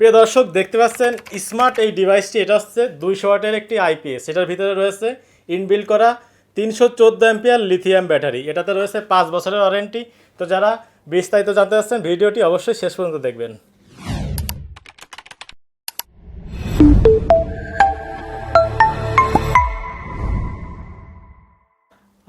প্রিয় দর্শক, দেখতে পাচ্ছেন স্মার্ট এই ডিভাইসটি এটা হচ্ছে দুইশো ওয়াটের একটি আইপিএস এটার ভিতরে রয়েছে ইনবিল্ড করা তিনশো চোদ্দ অ্যাম্পিয়ার লিথিয়াম ব্যাটারি এটাতে রয়েছে পাঁচ বছরের ওয়ারেন্টি তো যারা বিস্তারিত জানতে চাচ্ছেন, ভিডিওটি অবশ্যই শেষ পর্যন্ত দেখবেন।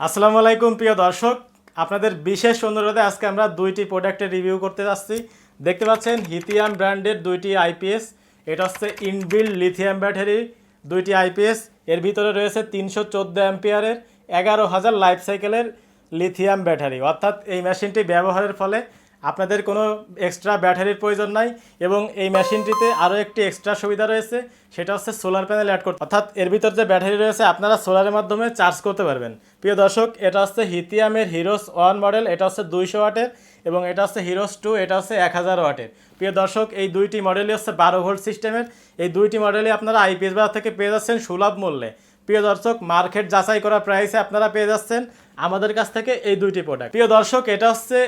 আসসালামু আলাইকুম, প্রিয় দর্শক। আপনাদের বিশেষ অনুরোধে আজকে আমরা দুইটি প্রোডাক্টের রিভিউ করতে যাচ্ছি। দেখতে পাচ্ছেন, হিথিয়াম ব্র্যান্ডের দুইটি আইপিএস। এটা হচ্ছে ইনবিল্ড লিথিয়াম ব্যাটারি, দুইটি আইপিএস। এর ভিতরে রয়েছে তিনশো চোদ্দ অ্যাম্পিয়ারের এগারো হাজার লাইফ সাইকেলের লিথিয়াম ব্যাটারি। অর্থাৎ এই মেশিনটি ব্যবহারের ফলে আপনাদের কোনো এক্সট্রা ব্যাটারির প্রয়োজন নাই এবং এই মেশিনটিতে আরও একটি এক্সট্রা সুবিধা রয়েছে, সেটা হচ্ছে সোলার প্যানেল অ্যাড করতে। অর্থাৎ এর ভিতর যে ব্যাটারি রয়েছে, আপনারা সোলারের মাধ্যমে চার্জ করতে পারবেন। প্রিয় দর্শক, এটা হচ্ছে হিথিয়ামের হিরোস ওয়ান মডেল এটা হচ্ছে দুইশো ওয়াটের এবং এটা হচ্ছে হিরোস টু এটা হচ্ছে এক হাজার ওয়াটের। প্রিয় দর্শক, এই দুইটি মডেলই হচ্ছে বারো ভোল্ট সিস্টেমের এই দুইটি মডেলই আপনারা আইপিএস বাজার থেকে পেয়ে যাচ্ছেন সুলভ মূল্যে। প্রিয় দর্শক মার্কেট যাচাই করা প্রাইসে আপনারা পেয়ে যাচ্ছেন আমাদের কাছ থেকে এই দুইটি প্রোডাক্ট প্রিয় দর্শক, এটা হচ্ছে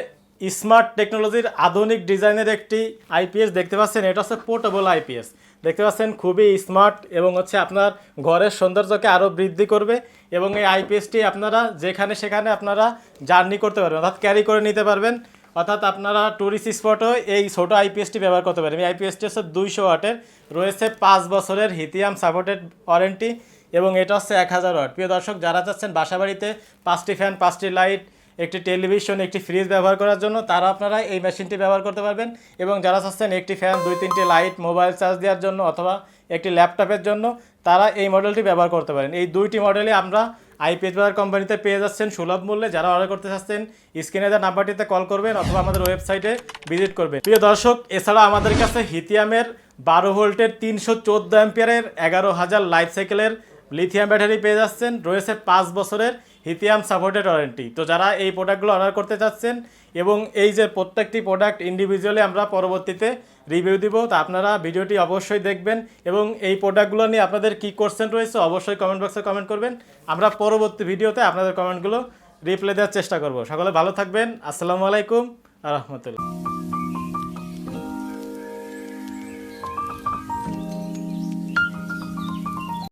স্মার্ট টেকনোলজির আধুনিক ডিজাইনের একটি আইপিএস দেখতে পাচ্ছেন। এটা হচ্ছে পোর্টেবল আইপিএস দেখতে পাচ্ছেন, খুবই স্মার্ট এবং হচ্ছে আপনার ঘরের সৌন্দর্যকে আরও বৃদ্ধি করবে এবং এই আইপিএসটি আপনারা যেখানে সেখানে আপনারা জার্নি করতে পারবেন, অর্থাৎ ক্যারি করে নিতে পারবেন, অর্থাৎ আপনারা ট্যুরিস্ট স্পটও এই ছোটো আইপিএসটি ব্যবহার করতে পারেন এই আইপিএসটি হচ্ছে দুইশো ওয়াটের, রয়েছে পাঁচ বছরের হিথিয়াম সাপোর্টেড ওয়ারেন্টি এবং এটা হচ্ছে এক হাজার ওয়াট। প্রিয় দর্শক, যারা চাচ্ছেন বাসাবাড়িতে, পাঁচটি ফ্যান পাঁচটি লাইট একটি টেলিভিশন, একটি ফ্রিজ ব্যবহার করার জন্য তারা আপনারা এই মেশিনটি ব্যবহার করতে পারবেন। এবং যারা চাচ্ছেন একটি ফ্যান দুই, তিনটি লাইট মোবাইল চার্জ দেওয়ার জন্য অথবা একটি ল্যাপটপের জন্য, তারা এই মডেলটি ব্যবহার করতে পারেন। এই দুইটি মডেলে আমরা আইপিএস বাজার কোম্পানিতে পেয়ে যাচ্ছেন সুলভ মূল্যে। যারা অর্ডার করতে চাচ্ছেন স্ক্রিনে দেওয়া নাম্বারটিতে কল করবেন অথবা আমাদের ওয়েবসাইটে ভিজিট করবেন। প্রিয় দর্শক এছাড়া আমাদের কাছে হিথিয়ামের বারো ভোল্টের তিনশো চোদ্দ অ্যাম্পিয়ারের এগারো হাজার লাইফ সাইকেলের লিথিয়াম ব্যাটারি পেয়ে যাচ্ছেন। রয়েছে পাঁচ বছরের হিথিয়াম সাপোর্টেড ওয়ারেন্টি তো যারা এই প্রোডাক্টগুলো অর্ডার করতে চাচ্ছেন এবং এই যে প্রত্যেকটি প্রোডাক্ট ইন্ডিভিজুয়ালি আমরা পরবর্তীতে রিভিউ দিব, তা আপনারা ভিডিওটি অবশ্যই দেখবেন এবং এই প্রোডাক্টগুলো নিয়ে আপনাদের কী কোশ্চেন রয়েছে অবশ্যই কমেন্ট বক্সে কমেন্ট করবেন। আমরা পরবর্তী ভিডিওতে আপনাদের কমেন্টগুলো রিপ্লাই দেওয়ার চেষ্টা করব। সকলে ভালো থাকবেন। আসসালামু আলাইকুম রহমতুল্লাহ।